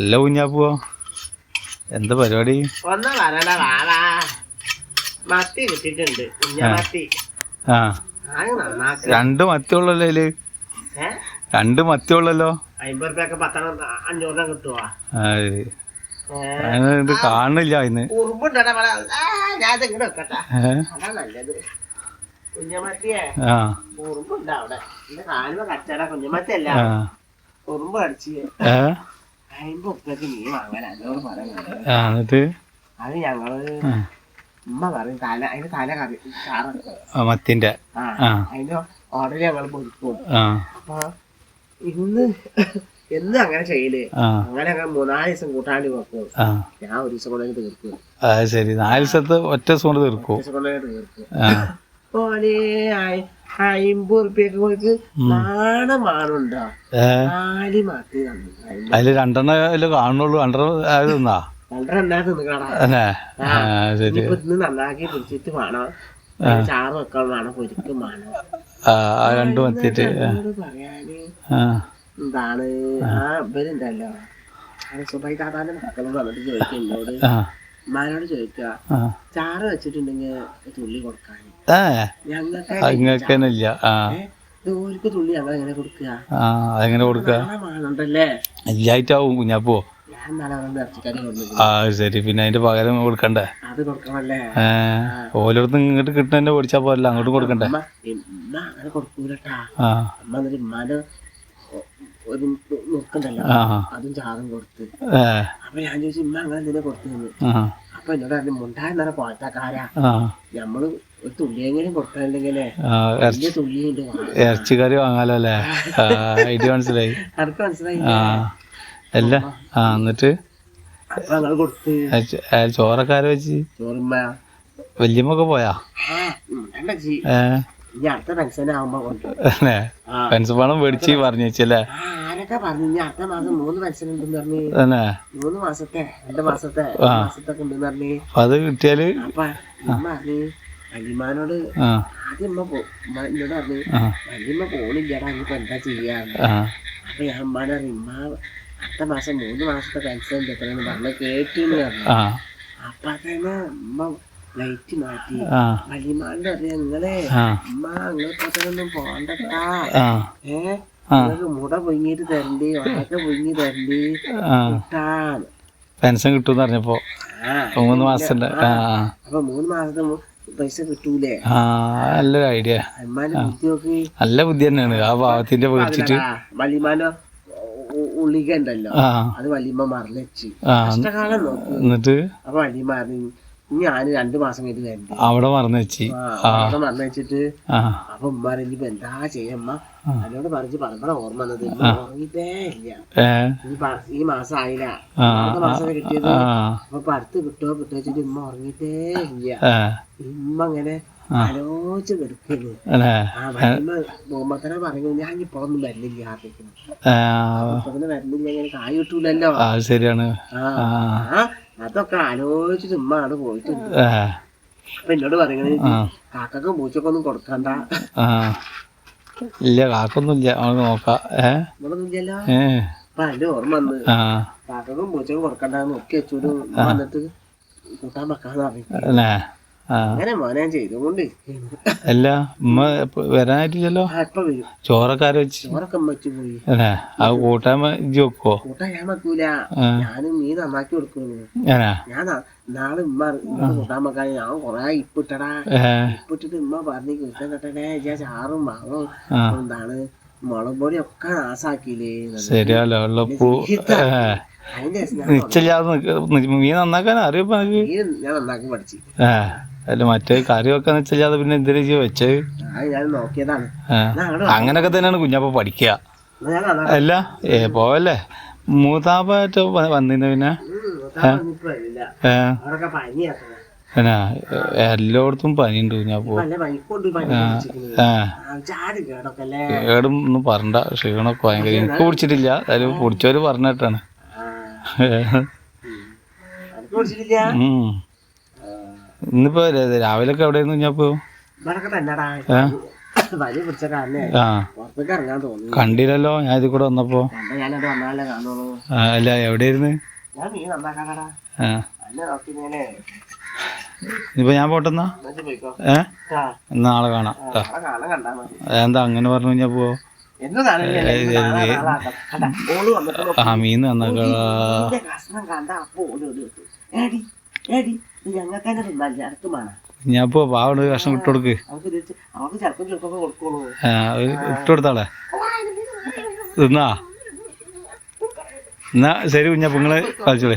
അല്ല കുഞ്ഞാപ്പോ എന്താ പരിപാടി? ഒന്ന് പറയണ മത്തി ഉള്ളല്ലോ ഇതിൽ ആ. മത്തി. ഉള്ളല്ലോ അഞ്ഞൂറ് നന്നാക്ക. രണ്ട് മത്തിയുള്ളല്ലോ അതിൽ ഏ? രണ്ട് മത്തിയുള്ളല്ലോ അമ്പത് റുപ്യൊക്കെ പത്തെണ്ണം അഞ്ഞൂറിനെ കിട്ടുവാ? കാണുന്നില്ല ഇന്ന്. കുഞ്ഞമത്തിയെ ആ ഉറുമ്പുണ്ട് അവിടെ. എന്റെ കാലുമ കച്ചട കുഞ്ഞമത്തി അല്ല ഉറുമ്പ് കടിച്ച്. റുപ്യക്ക് നീ വാങ്ങാൻ എന്നോട് പറയുന്നത് ആ എന്നിട്ട്? അത് ഞങ്ങൾ ഉമ്മ പറയും തല അതിന് തല കറി ആ മത്തിന്റെ ആ ആ. അതിന് ഓർഡർ ഞങ്ങൾ പൊരിക്കും ആ. അപ്പൊ ഇന്ന് എന്ന് അങ്ങനെ ചെയ്യൽ. ആ. അങ്ങനെ അങ്ങനെ മൂന്നാൽ ദിവസം കൂട്ടാണ്ട് വെക്കും. ആ. ഞാൻ ഒരു ദിവസം കൊണ്ട് തീർക്കും. അത് ശരി. നാല് ദിവസത്ത് ഒറ്റ ദിവസം കൊണ്ട് തീർക്കും? ദിവസം കൊണ്ട് തീർക്കും. ആ. ഓനെ അമ്പത് റുപ്യക്ക് നാണമാണുണ്ടോ ഏ? നാല് മാറ്റി തന്നു. അതിൽ രണ്ടെണ്ണ കാണുള്ളൂ? രണ്ടെണ്ണം അത് തിന്നാ? രണ്ടര എന്നാ അല്ലേ ശരി. ഇനിയിപ്പോ ഇന്ന് നന്നാക്കി പിടിച്ചിട്ട് വേണം. അതിന് ചാറ് വെക്കാൻ വേണം പൊരിക്കും വേണം. ആ ആ രണ്ട് മത്തിയിട്ട് എന്നോട് പറയാന്? ആ. എന്താണ്? ആ. ഇവരുണ്ടല്ലോ. സുബൈ താത്താന്റെ മക്കളും വന്നിട്ട് ചോദിക്കും എന്നോട്. ഉമ്മാനോട് ചോദിക്കുക ആ. ചാറ് വെച്ചിട്ടുണ്ടെങ്കിൽ തുള്ളി കൊടുക്കാൻ. ഞങ്ങൾക്ക് തുള്ളി ഞങ്ങൾ എങ്ങനെ കൊടുക്കുക? കൊടുക്കുക കുഞ്ഞാപ്പോ ആ ശരി. പിന്നെ അതിന്റെ പകരം കൊടുക്കണ്ടേ? അത് കൊടുക്കണല്ലേ? ഓരോരുത്തർ ഇങ്ങോട്ട് കിട്ടുന്ന പൊടിച്ചാ പോരല്ല. അങ്ങോട്ട് കൊടുക്കണ്ടേ? കൊടുക്കൂലട്ടാ ആ അമ്മ എന്നിട്ട് ഉമ്മാന്റെ ഒ- ഒരു നോക്കണ്ടല്ലോ അതും ചാറും കൊടുത്ത്. അപ്പൊ ഞാൻ ചോദിച്ചു ഇമ്മ അങ്ങനെ എന്തിനാ കൊടുത്തു അപ്പൊ എന്നോട് പറഞ്ഞു മുണ്ടായെന്നാണ് പോഴത്തക്കാരാ ആ. നമ്മൾ ഒരു തുള്ളിയെങ്കിലും വലിയ തുള്ളിയുണ്ട്. ഇറച്ചിക്കറി വാങ്ങാലോ അല്ലേ? ഐഡിയ മനസ്സിലായി. അനക്ക് മനസ്സിലായി അല്ല ആ എന്നിട്ട്? ചോറക്കാരെ വെച്ച്? ചോറുമ്മ. വല്യമ്മൊക്കെ പോയാ? ഏ. ഇനി അടുത്ത അല്ലേ? ആ. പെൻഷൻ പണം മേടിച്ച് പറഞ്ഞു വെച്ചല്ലേ ആരൊക്കെ പറഞ്ഞു? ഇനി അടുത്ത മാസം മൂന്ന് പെൻഷൻ ഉണ്ടെന്ന് പറഞ്ഞു മൂന്ന് മാസത്തെ രണ്ട് മാസത്തെ. മാസത്തെ ഉണ്ടെന്ന് പറഞ്ഞു. അത് കിട്ടിയാൽ? അപ്പൊ ഉമ്മ പറഞ്ഞു വല്യമാനോട് ആദ്യം എന്നോട് പറഞ്ഞു വല്യമ്മ പോണില്ലടാ ഇനിയിപ്പോ എന്താ ചെയ്യാന്ന് അപ്പൊ ഞാൻ പറഞ്ഞു ഉമ്മ അടുത്ത മാസം മൂന്ന് മാസത്തെ പെൻഷൻ എത്രയെന്ന് പറഞ്ഞു കേട്ടിന്ന് പറഞ്ഞു. അപ്പൊ തന്നെ ഉമ്മ ലൈറ്റ് മാറ്റി. വല്യമാന്റെ അറിയാം നിങ്ങളെ അമ്മ അങ്ങനെ ഒന്നും പോണ്ടട്ടാ ആ. ഏ? നിങ്ങൾക്ക് മുട പൊങ്ങിയിട്ട് തരണ്ടി? വാഴക്ക പൊങ്ങി തരണ്ടി? ഇട്ടാന്ന് പെൻഷൻ കിട്ടും പറഞ്ഞപ്പോ മൂന്ന് മാസത്തിന്റെ. അപ്പൊ മൂന്ന് മാസത്തെ പൈസ കിട്ടൂലേ? നല്ലൊരു ഐഡിയ. നല്ല ബുദ്ധി തന്നെയാണ്. ആ ഭാവത്തിന്റെ പേടിച്ചിട്ട് വല്യമാനോ ഉള്ളിക്കണ്ടല്ലോ അത് വലിയമ്മ മറന്നുവെച്ച് ആ. കഷ്ടകാലം നോക്കി. എന്നിട്ട്? അപ്പൊ വല്യമ്മ പറഞ്ഞു ഞാൻ രണ്ടു മാസം കഴിഞ്ഞ് തരണ്ടി അവിടെ മറന്നു വെച്ച്. അവിടെ മറന്നു വെച്ചിട്ട് അപ്പൊ ഉമ്മ പറഞ്ഞു എന്താ ചെയ്യമ്മ അതിനോട് പറഞ്ഞു പറഞ്ഞ ഓർമ്മ വന്നത്. ഇല്ല. ഈ മാസം ആയില്ല. മാസം കിട്ടിയത്. അപ്പൊ ഇപ്പൊ കിട്ടോ കിട്ടോ വെച്ചിട്ട് ഉമ്മ ഉറങ്ങിട്ടേ ഇല്ല. ഉമ്മ അങ്ങനെ ആലോചിച്ച് കിടക്കുന്നു പറഞ്ഞു ഞാൻ ഇപ്പൊന്നും വരുന്നില്ല ആർക്കും ഇപ്പൊ വരുന്നില്ല ഇങ്ങനെ കായ് കിട്ടൂലല്ലോ. ശരിയാണ്. ആ, അതൊക്കെ ആലോചിച്ച് ഉമ്മ അവിടെ പോയിട്ടുണ്ട് അപ്പൊ എന്നോട് പറയുന്നത് ആ. കാക്കക്കും പൂച്ചക്കും ഒന്നും കൊടുക്കണ്ട. ഇല്ല കാക്കൊന്നുമില്ല നമുക്ക് നോക്കാം. ഏ? നമ്മളൊന്നും ഇല്ലല്ലോ ഏ. അപ്പൊ അതിന്റെ ഓർമ്മ വന്ന് കാക്കക്കും പൂച്ചക്കും കൊടുക്കണ്ടെന്ന് നോക്കി വെച്ചോട് വന്നിട്ട് കൂട്ടാൻ വെക്കാന്ന് പറഞ്ഞു. അല്ലേ ആ ഉമ്മ ഇപ്പൊ വരാനായിട്ടില്ലല്ലോ? ആ ഇപ്പൊ വരും. ചോറൊക്കെ വെച്ച്? അല്ലേ? അത് കൂട്ടാൻ ഇജ്ജ് വെക്കുവോ? കൂട്ടാൻ ഞാൻ വെക്കൂല. ആ. ഞാനും മീൻ നന്നാക്കി കൊടുക്കുന്നു ഞാൻ നാളെ ഉമ്മ കൂട്ടാൻ വെക്കാൻ ഞാൻ കൊറേ ഇപ്പിട്ടടാ. ഇപ്പിട്ടിട്ട് ഉമ്മ പറഞ്ഞു കിട്ടാൻ കെട്ടണേ ഞാൻ ചാറും ആ. എന്താണ് മുളപ്പൊടി ഒക്കെ നാസാക്കിയില്ലേ. ശരിയല്ലോ നിശ്ചയില്ലാതെ മീൻ നന്നാക്കാൻ അറിയപ്പോ ഞാൻ നന്നാക്കി പഠിച്ചു. അല്ല മറ്റേ കറി ഒക്കെ വെച്ചാൽ പിന്നെ എന്തിനാ ചെയ്യ വെച്ചത് അത് ഞാൻ ഏ ഞാൻ അങ്ങോട്ട് അങ്ങനൊക്കെ തന്നെയാണ് കുഞ്ഞപ്പ പഠിക്കുക. ഞാൻ അല്ല ഏ പോവല്ലേ? മൂത്താപ്പ വന്നിരുന്ന പിന്നെ? പിന്നെ എല്ലായിടത്തും പനിയുണ്ട് അല്ലേ ഏടും ഒന്നും പറഞ്ഞ ക്ഷീണമൊക്കെ ഭയങ്കര. എനിക്ക് പിടിച്ചിട്ടില്ല. അതിൽ പിടിച്ചവര് പറഞ്ഞിട്ടാണ്. ഉം. ഇന്നിപ്പോ രാവിലെ ഒക്കെ എവിടെയായിരുന്നു ഞാനിപ്പോ കണ്ടില്ലല്ലോ ഞാൻ ഇതിൽ കൂടെ വന്നപ്പോ അല്ല എവിടെയായിരുന്നു ഇങ്ങനെ ഞാൻ പോട്ടെന്നാ ഏ നാളെ കാണാം എന്താ അങ്ങനെ പറഞ്ഞു ഞാൻ പോ ആ മീൻ നന്നാക്കളാ ഇതിന്റെ കഷ്ണം കണ്ട അപ്പൊ ഓടി ഓടി വെച്ചു ഏടി ഏടി ഇത് ഞങ്ങൾക്ക് തന്നെ തിന്നാല്ലേ അടുത്ത് വേണം ഞാൻ ഇപ്പോ പാവണ്ട് കഷ്ണം ഇട്ട് കൊടുക്ക് അവർക്ക് കൊടുക്കുള്ളൂ ഇട്ട് കൊടുത്താളെ തിന്നാ എന്നാ ശരി കുഞ്ഞപ്പ നിങ്ങൾ കളിച്ചോളേ.